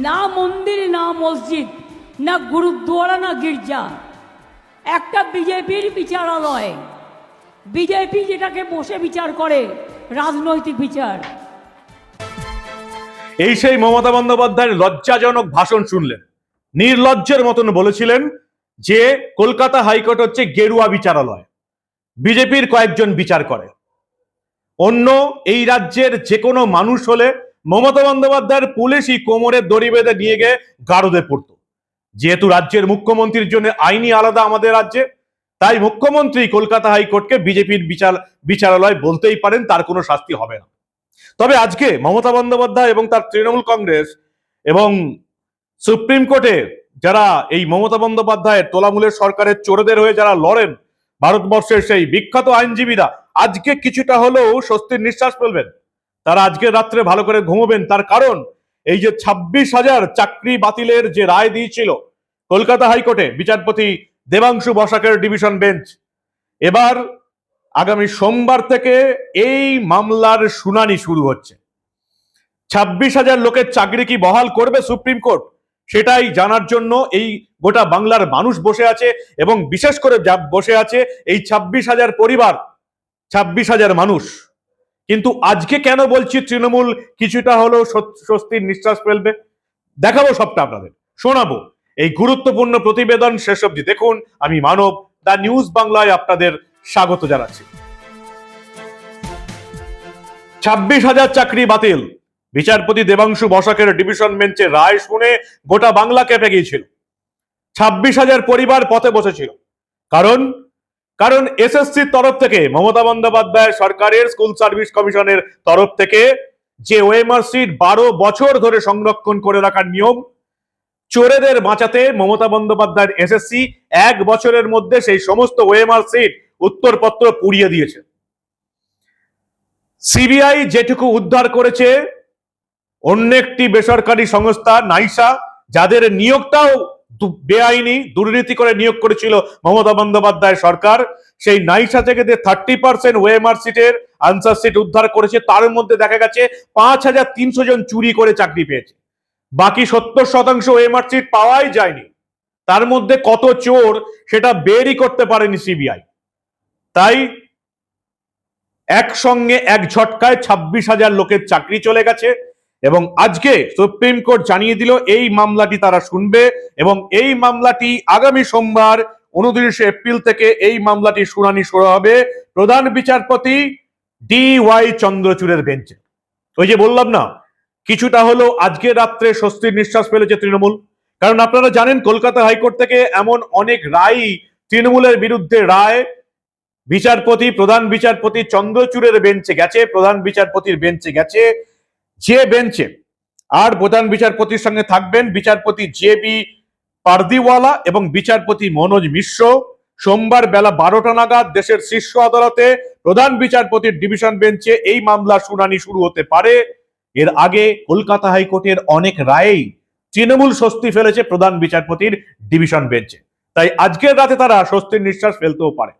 না মন্দির, না মসজিদ, না গুরুদ্বারা, না গির্জা। একটা বিজেপির বিচারালয়। বিজেপি যেটাকে বসে বিচার করে, রাজনৈতিক বিচার। এই সেই মমতা বন্দ্যোপাধ্যায়ের লজ্জাজনক ভাষণ শুনলেন। নির্লজ্জের মতন বলেছিলেন যে, কলকাতা হাইকোর্ট হচ্ছে গেরুয়া বিচারালয়। বিজেপির কয়েকজন বিচার করে। অন্য এই রাজ্যের যে কোনো মানুষ হলে মমতা বন্দ্যোপাধ্যায়ের পুলিশই কোমরের দড়ি বেঁধে নিয়ে গিয়ে গারদে পড়তো। যেহেতু রাজ্যের মুখ্যমন্ত্রীর জন্য আইনি আলাদা আমাদের রাজ্যে, তাই মুখ্যমন্ত্রী কলকাতা হাইকোর্টকে বিজেপির বিচার, বিচারালয় বলতেই পারেন, তার কোনো শাস্তি হবে না। তবে আজকে মমতা বন্দ্যোপাধ্যায় এবং তার তৃণমূল কংগ্রেস এবং সুপ্রিম কোর্টে যারা এই মমতা বন্দ্যোপাধ্যায়ের তোলামূলের সরকারের চোরদের হয়ে যারা লড়েন, ভারতবর্ষের সেই বিখ্যাত আইনজীবীরা, আজকে কিছুটা হলেও স্বস্তির নিঃশ্বাস ফেলবেন। তারা আজকের রাত্রে ভালো করে ঘুমোবেন। তার কারণ, এই যে ছাব্বিশ হাজার চাকরি বাতিলের যে রায় দিয়েছিল কলকাতা হাইকোর্টে, বিচারপতি দেবাংশু বসাকের ডিভিশন বেঞ্চ। এবার আগামী সোমবার থেকে এই মামলার শুনানি শুরু হচ্ছে। ছাব্বিশ হাজার লোকের চাকরি কি বহাল করবে সুপ্রিম কোর্ট? সেটাই জানার জন্য এই গোটা বাংলার মানুষ বসে আছে এবং বিশেষ করে যা বসে আছে এই ছাব্বিশ হাজার পরিবার, ছাব্বিশ হাজার মানুষ। কিন্তু আজকে কেন বলছি তৃণমূল কিছুটা হলেও স্বস্তির নিঃশ্বাস ফেলবে? দেখাবো সবটা আপনাদের। শোনাবো। এই গুরুত্বপূর্ণ প্রতিবেদন শেষ অবধি দেখুন। আমি মানব, দা নিউজ বাংলায় আপনাদের স্বাগত জানাচ্ছি। ছাব্বিশ হাজার চাকরি বাতিল। বিচারপতি দেবাংশু বসাকের ডিভিশন বেঞ্চে রায় শুনে গোটা বাংলা কেঁপে গিয়েছিল। ছাব্বিশ হাজার পরিবার পথে বসেছিল। কারণ কারণ এসএসসির তরফ থেকে মমতা বন্দ্যোপাধ্যায় সরকারের স্কুল সার্ভিস কমিশনের তরফ থেকে যে ওএমআর সিট বারো বছর ধরে সংরক্ষণ করে রাখার নিয়ম, চোরেদের বাঁচাতে মমতা বন্দ্যোপাধ্যায়ের এসএসসি এক বছরের মধ্যে সেই সমস্ত ওএমআর সিট উত্তরপত্র পুড়িয়ে দিয়েছে। সিবিআই যেটুকু উদ্ধার করেছে, অন্য একটি বেসরকারি সংস্থা নাইসা, যাদের নিয়োগটাও বেআইনি দুর্নীতি করে নিয়োগ করেছিল মমতা বন্দ্যোপাধ্যায় সরকার। সেই নাইসা থেকে যে থার্টি পার্সেন্ট ওএমআর সিটের আনসার সিট উদ্ধার করেছে, তার মধ্যে দেখা গেছে পাঁচ হাজার তিনশো জন চুরি করে চাকরি পেয়েছে। বাকি সত্তর শতাংশ ওএমআর সিট পাওয়াই যায়নি। তার মধ্যে কত চোর সেটা বেরই করতে পারেনি সিবিআই তাই একসঙ্গে এক ঝটকায় ছাব্বিশ হাজার লোকের চাকরি চলে গেছে। এবং আজকে সুপ্রিম কোর্ট জানিয়ে দিল, এই মামলাটি তারা শুনবে এবং এই মামলাটি আগামী সোমবার উনত্রিশে এপ্রিল থেকে এই মামলাটি শুনানি শুরু হবে। প্রধান বিচারপতি ডি ওয়াই চন্দ্রচূড়ের বেঞ্চে। ওই যে বললাম না, কিছুটা হলো আজকে রাত্রে স্বস্তির নিঃশ্বাস ফেলেছে তৃণমূল। কারণ আপনারা জানেন, কলকাতা হাইকোর্ট থেকে এমন অনেক রায়, তৃণমূলের বিরুদ্ধে রায়, বিচারপতি, প্রধান বিচারপতি চন্দ্রচূড়ের বেঞ্চে গেছে, প্রধান বিচারপতির বেঞ্চে গেছে। যে বেঞ্চে আর প্রধান বিচারপতির সঙ্গে থাকবেন বিচারপতি জে বি পারদিওয়ালা এবং বিচারপতি মনোজ মিশ্র। সোমবার বেলা বারোটা নাগাদ দেশের শীর্ষ আদালতে প্রধান বিচারপতির ডিভিশন বেঞ্চে এই মামলার শুনানি শুরু হতে পারে। এর আগে কলকাতা হাইকোর্টের অনেক রায়েই তৃণমূল স্বস্তি ফেলেছে প্রধান বিচারপতির ডিভিশন বেঞ্চে। তাই আজকের রাতে তারা স্বস্তির নিঃশ্বাস ফেলতেও পারে।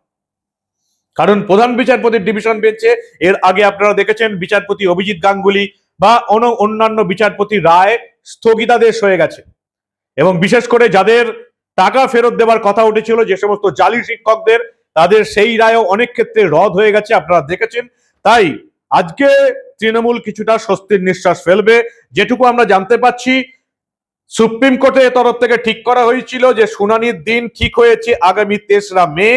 কারণ প্রধান বিচারপতির ডিভিশন বেঞ্চে এর আগে আপনারা দেখেছেন বিচারপতি অভিজিৎ গাঙ্গুলি বা অন্য অন্যান্য বিচারপতি রায় স্থগিতাদেশ হয়ে গেছে। এবং বিশেষ করে যাদের টাকা ফেরত দেওয়ার কথা উঠেছিল, যে সমস্ত জালি শিক্ষকদের, তাদের সেই রায়ও অনেক ক্ষেত্রে রদ হয়ে গেছে, আপনারা দেখেছেন। তাই আজকে তৃণমূল কিছুটা স্বস্তির নিঃশ্বাস ফেলবে, যেটুকু আমরা জানতে পাচ্ছি। সুপ্রিম কোর্টের তরফ থেকে ঠিক করা হয়েছিল যে শুনানির দিন ঠিক হয়েছে আগামী তেসরা মে।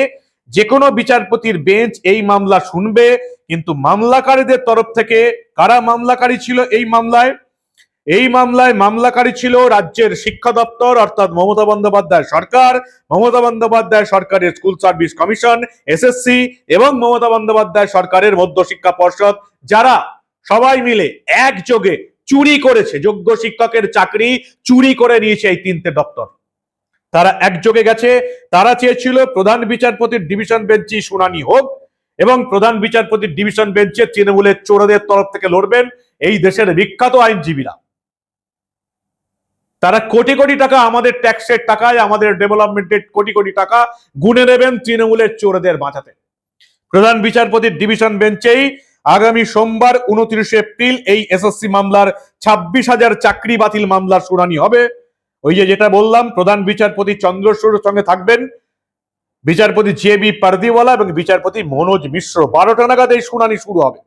যে কোনো বিচারপতির বেঞ্চ এই মামলা শুনবে, কিন্তু মামলাকারীদের তরফ থেকে, কারা মামলাকারী ছিল এই মামলায়? এই মামলায় মামলাকারী ছিল রাজ্যের শিক্ষা দপ্তর, অর্থাৎ মমতা বন্দ্যোপাধ্যায় সরকার। মমতা বন্দ্যোপাধ্যায় সরকারের স্কুল সার্ভিস কমিশন, এসএসসি এবং মমতা বন্দ্যোপাধ্যায় সরকারের মধ্য শিক্ষা পর্ষদ, যারা সবাই মিলে একযোগে চুরি করেছে। যোগ্য শিক্ষকের চাকরি চুরি করে নিয়েছে এই তিনটে দপ্তর। তারা একযোগে গেছে। তারা চেয়েছিল প্রধান বিচারপতির ডিভিশন বেঞ্চে শুনানি হোক এবং প্রধান বিচারপতির ডিভিশন বেঞ্চে তৃণমূলের চোরদের তরফ থেকে লড়বেন এই দেশের বিখ্যাত আইনজীবীরা। তারা কোটি কোটি টাকা আমাদের ট্যাক্সের টাকায়, আমাদের ডেভেলপমেন্টের কোটি কোটি টাকা গুনে নেবেন তৃণমূলের চোরদের বাঁচাতে প্রধান বিচারপতির ডিভিশন বেঞ্চেই আগামী সোমবার উনত্রিশে এপ্রিল এই এসএসসি মামলার ছাব্বিশ হাজার চাকরি বাতিল মামলার শুনানি হবে। ওই যে যেটা বললাম, প্রধান বিচারপতি চন্দ্রচূড়ের সঙ্গে থাকবেন। বিচারপতি জে বি পারদিওয়ালা এবং বিচারপতি মনোজ মিশ্র। বারোটা নাগাদ এই শুনানি শুরু হবে।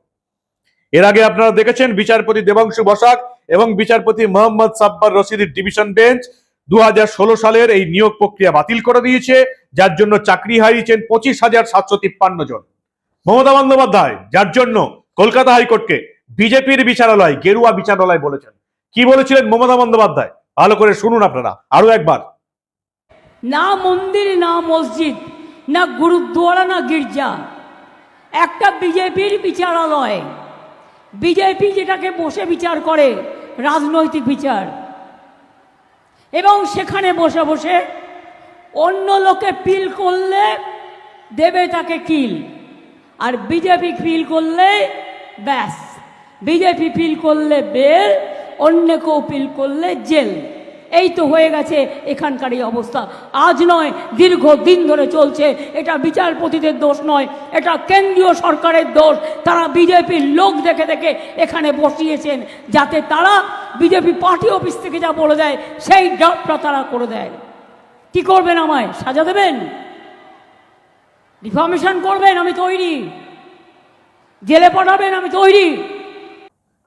এর আগে আপনারা দেখেছেন বিচারপতি দেবাংশু বসাক এবং বিচারপতি মোহাম্মদ সাব্বার রশিদের ডিভিশন বেঞ্চ দু হাজার ষোলো সালের এই নিয়োগ প্রক্রিয়া বাতিল করে দিয়েছে, যার জন্য চাকরি হারিয়েছেন পঁচিশ হাজার সাতশো তিপ্পান্ন জন। মমতা বন্দ্যোপাধ্যায়, যার জন্য কলকাতা হাইকোর্টকে বিজেপির বিচারালয়, গেরুয়া বিচারালয় বলেছেন। কি বলেছিলেন মমতা বন্দ্যোপাধ্যায়? ভালো করে শুনুন আপনারা, আরও একবার। না মন্দির, না মসজিদ, না গুরুদ্বারা না গির্জা। একটা বিজেপির বিচারালয়। বিজেপি যেটাকে বসে বিচার করে, রাজনৈতিক বিচার। এবং সেখানে বসে বসে অন্য লোকে পিল করলে দেবে তাকে কিল। আর বিজেপি ফিল করলে ব্যাস। বিজেপি ফিল করলে বেল অন্য কেউ ফিল করলে জেল। এই তো হয়ে গেছে এখানকার এই অবস্থা। আজ নয় দীর্ঘ দিন ধরে চলছে। এটা বিচারপতিদের দোষ নয়, এটা কেন্দ্রীয় সরকারের দোষ। তারা বিজেপির লোক দেখে দেখে এখানে বসিয়েছেন, যাতে তারা বিজেপি পার্টি অফিস থেকে যা বলে দেয়, সেই ড্রাফটটা তারা করে দেয়। কি করবেন আমায়? সাজা দেবেন? রিফর্মেশন করবেন, আমি তৈরি। জেলে পাঠাবেন, আমি তৈরি।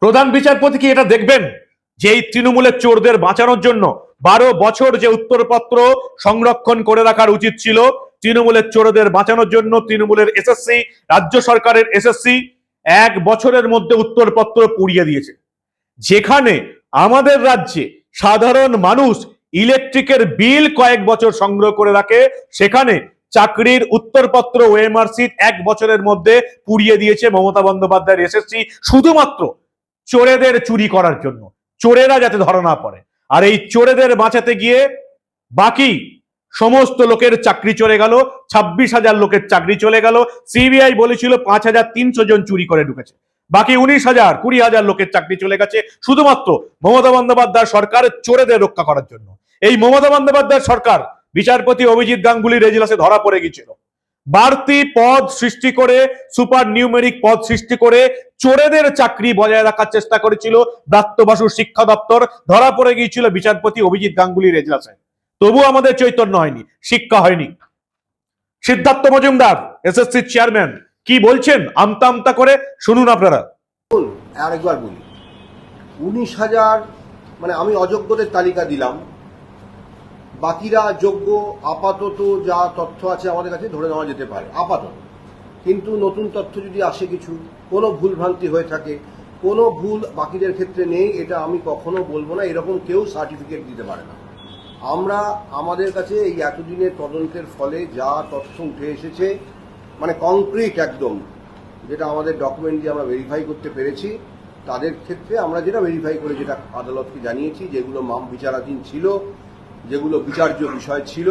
প্রধান বিচারপতি কি এটা দেখবেন? যে এই তৃণমূলের চোরদের বাঁচানোর জন্য বারো বছর যে উত্তরপত্র সংরক্ষণ করে রাখার উচিত ছিল, তৃণমূলের চোরদের বাঁচানোর জন্য তৃণমূলের এসএসসি, রাজ্য সরকারের এসএসসি এক বছরের মধ্যে উত্তরপত্র পুড়িয়ে দিয়েছে। যেখানে আমাদের রাজ্যে সাধারণ মানুষ ইলেকট্রিকের বিল কয়েক বছর সংগ্রহ করে রাখে, সেখানে চাকরির উত্তরপত্র, ওএমআর সিট এক বছরের মধ্যে পুড়িয়ে দিয়েছে মমতা বন্দ্যোপাধ্যায়ের এসএসসি। শুধুমাত্র চোরেদের চুরি করার জন্য, চোরেরা যাতে ধরা না পড়ে। আর এই চোরেদের বাঁচাতে গিয়ে বাকি সমস্ত লোকের চাকরি চলে গেল, ছাব্বিশ হাজার লোকের চাকরি চলে গেল। সিবিআই বলেছিল পাঁচ হাজার তিনশো জন চুরি করে ঢুকেছে। বাকি উনিশ হাজার, কুড়ি হাজার লোকের চাকরি চলে গেছে, শুধুমাত্র মমতা বন্দ্যোপাধ্যায় সরকার চোরেদের রক্ষা করার জন্য। এই মমতা বন্দ্যোপাধ্যায় সরকার বিচারপতি অভিজিৎ গাঙ্গুলি রেজিলাসে ধরা পড়ে গিয়েছিল। বাড়তি পদ সৃষ্টি করে, সুপার নিউমেরিক পদ সৃষ্টি করে চোরেদের চাকরি বজায় রাখার চেষ্টা করেছিল ব্রাত্য বাসু শিক্ষা দপ্তর। ধরা পড়ে গিয়েছিল বিচারপতি অভিজিৎ গাঙ্গুলি রেজলাসে তবু আমাদের চৈতন্য হয়নি, শিক্ষা হয়নি। সিদ্ধার্থ মজুমদার এসএসসি চেয়ারম্যান কি বলছেন? আমতা আমতা করে শুনুন আপনারা। আরেকবার বলি, উনিশ হাজার মানে আমি অযোগ্যদের তালিকা দিলাম বাকিরা যোগ্য, আপাতত যা তথ্য আছে আমাদের কাছে ধরে নেওয়া যেতে পারে, আপাতত। কিন্তু নতুন তথ্য যদি আসে কিছু, কোনো ভুলভ্রান্তি হয়ে থাকে, কোনো ভুল বাকিদের ক্ষেত্রে নেই, এটা আমি কখনো বলব না, এরকম কেউ সার্টিফিকেট দিতে পারে না। আমরা, আমাদের কাছে এই এতদিনের তদন্তের ফলে যা তথ্য উঠে এসেছে মানে কংক্রিট একদম, যেটা আমাদের ডকুমেন্ট দিয়ে আমরা ভেরিফাই করতে পেরেছি, তাদের ক্ষেত্রে আমরা যেটা ভেরিফাই করে, যেটা আদালতকে জানিয়েছি, যেগুলো মাম বিচারাধীন ছিল যেগুলো বিচার্য বিষয় ছিল,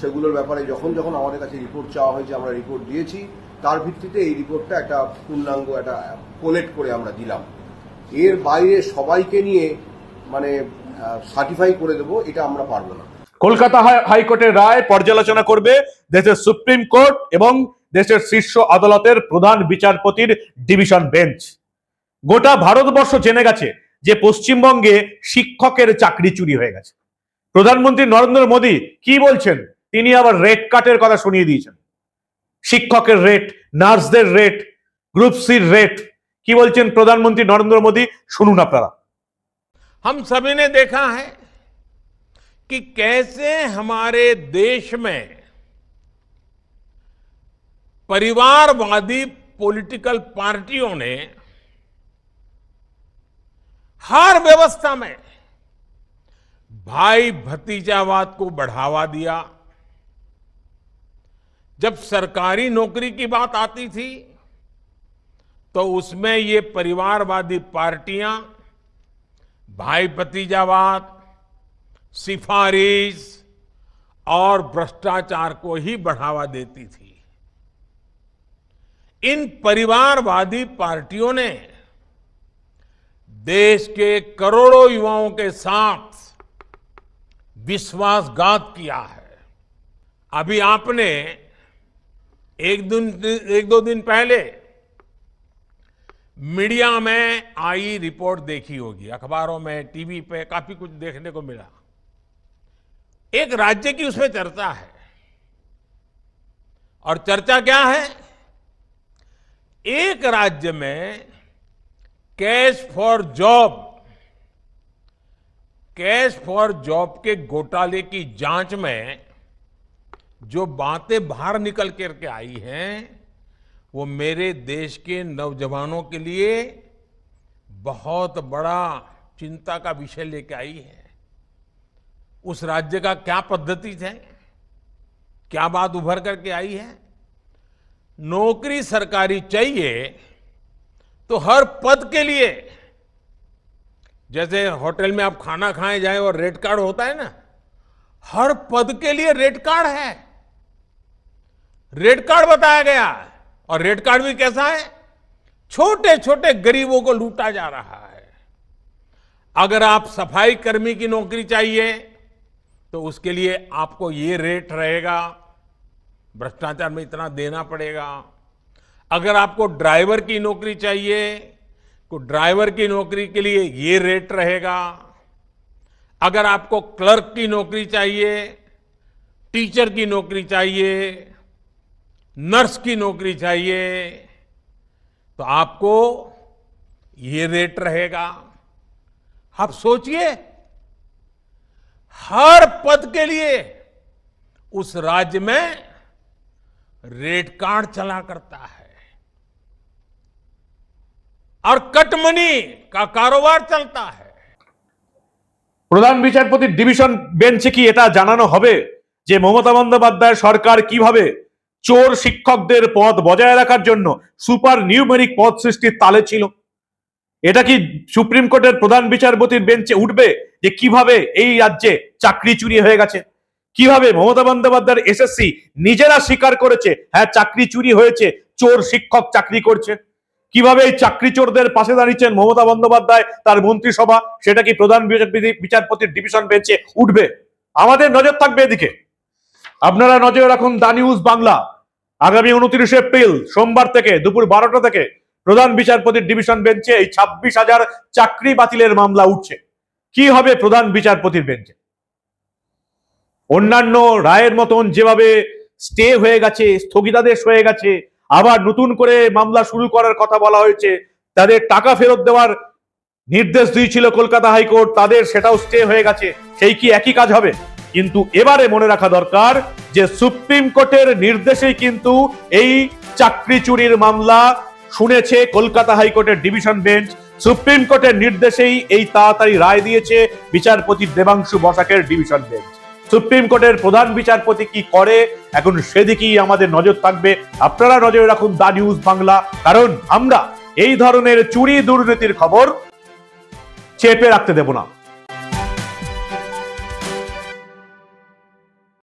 সেগুলোর ব্যাপারে যখন যখন আমাদের কাছে রিপোর্ট চাওয়া হয়েছে, আমরা রিপোর্ট দিয়েছি। তার ভিত্তিতে এই রিপোর্টটা একটা পূর্ণাঙ্গ, একটা কোলেক্ট করে আমরা দিলাম। এর বাইরে সবাইকে নিয়ে মানে সার্টিফাই করে দেবো, এটা আমরা পারব না। কলকাতা হাইকোর্টের রায় পর্যালোচনা করবে দেশের সুপ্রিম কোর্ট এবং দেশের শীর্ষ আদালতের প্রধান বিচারপতির ডিভিশন বেঞ্চ। গোটা ভারতবর্ষ জেনে গেছে যে পশ্চিমবঙ্গে শিক্ষকের চাকরি চুরি হয়ে গেছে। প্রধানমন্ত্রী নরেন্দ্র মোদী কি বলছেন তিনি আবার রেট কাটের কথা শুনিয়ে দিয়েছেন শিক্ষকের রেট নার্সদের রেট গ্রুপ সির রেট কি বলছেন প্রধানমন্ত্রী নরেন্দ্র মোদী শুনুন আপনারা हम सभी ने देखा है कि कैसे हमारे देश में परिवारवादी पॉलिटिकल पार्टियों ने हर व्यवस्था में भाई भतीजावाद को बढ़ावा दिया। जब सरकारी नौकरी की बात आती थी तो उसमें ये परिवारवादी पार्टियाँ, भाई भतीजावाद, सिफारिश और भ्रष्टाचार को ही बढ़ावा देती थी। इन परिवारवादी पार्टियों ने देश के करोड़ों युवाओं के साथ विश्वासघात किया है। अभी आपने एक दिन, एक दो दिन पहले मीडिया में आई रिपोर्ट देखी होगी, अखबारों में, टीवी पे, काफ़ी कुछ देखने को मिला। एक राज्य की उसमें चर्चा है। और चर्चा क्या है? एक राज्य में cash for job cash for job के घोटाले की जाँच में जो बातें बाहर निकल करके आई हैं, वो मेरे देश के नौजवानों के लिए बहुत बड़ा चिंता का विषय लेके आई है। उस राज्य का क्या पद्धति है? क्या बात उभर करके आई है? नौकरी सरकारी चाहिए तो हर पद के लिए जैसे होटल में आप खाना खाए जाए और रेड कार्ड होता है ना, हर पद के लिए रेड कार्ड है। रेड कार्ड बताया गया और रेड कार्ड भी कैसा है? छोटे छोटे गरीबों को लूटा जा रहा है। अगर आप सफ़ाई कर्मी की नौकरी चाहिए तो उसके लिए आपको ये रेट रहेगा। भ्रष्टाचार में इतना देना पड़ेगा। अगर आपको ड्राइवर की नौकरी चाहिए तो ड्राइवर की नौकरी के लिए ये रेट रहेगा। अगर आपको क्लर्क की नौकरी चाहिए, टीचर की नौकरी चाहिए, नर्स की नौकरी चाहिए तो आपको ये रेट रहेगा। आप सोचिए, हर पद के लिए उस राज्य में रेट कार्ड चला करता है। और कटमनी का कारोबार चलता है প্রধান বিচারপতির ডিভিশন বেঞ্চে কি এটা জানানো হবে যে মমতা বন্দ্যোপাধ্যায় সরকার কিভাবে চোর শিক্ষকদের পদ বজায় রাখার জন্য সুপার নিউমেরিক পদ সৃষ্টির তালে ছিল এটা কি সুপ্রিম কোর্টের প্রধান বিচারপতির বেঞ্চে উঠবে যে কিভাবে এই রাজ্যে চাকরি চুরি হয়ে গেছে কিভাবে মমতা বন্দ্যোপাধ্যায়ের এসএসসি নিজেরা স্বীকার করেছে হ্যাঁ চাকরি চুরি হয়েছে চোর শিক্ষক চাকরি করছে কীভাবে এই চাকরি চোরদের পাশে দাঁড়িয়েছেন মমতা বন্দ্যোপাধ্যায়, তার মন্ত্রিসভা, সেটা কি প্রধান বিচারপতির ডিভিশন বেঞ্চে উঠবে? আমাদের নজর থাকবে এদিকে। আপনারা নজর রাখুন দা নিউজ বাংলা। আগামী উনত্রিশে এপ্রিল, সোমবার থেকে দুপুর বারোটা থেকে প্রধান বিচারপতির ডিভিশন বেঞ্চে এই ছাব্বিশ হাজার চাকরি বাতিলের মামলা উঠছে। কি হবে প্রধান বিচারপতির বেঞ্চে অন্যান্য রায়ের মতন যেভাবে স্টে হয়ে গেছে, স্থগিতাদেশ হয়ে গেছে আবার নতুন করে মামলা শুরু করার কথা বলা হয়েছে। তাদের টাকা ফেরত দেওয়ার নির্দেশ দিয়েছিল কলকাতা হাইকোর্ট। তাদের সেটাও স্টে হয়ে গেছে। সেই কি একই কাজ হবে? কিন্তু এবারে মনে রাখা দরকার যে সুপ্রিম কোর্টের নির্দেশেই কিন্তু এই চাকরি চুরির মামলা শুনেছে কলকাতা হাইকোর্টের ডিভিশন বেঞ্চ। সুপ্রিম কোর্টের নির্দেশেই এই তাড়াতাড়ি রায় দিয়েছে বিচারপতি দেবাংশু বসাকের ডিভিশন বেঞ্চ। সুপ্রিম কোর্টের প্রধান বিচারপতি কি করে? এখন সেদিকেই আমাদের নজর থাকবে। আপনারা নজরে রাখুন দা নিউজ বাংলা। কারণ আমরা এই ধরনের চুরি দুর্নীতির খবর চেপে রাখতে দেব না।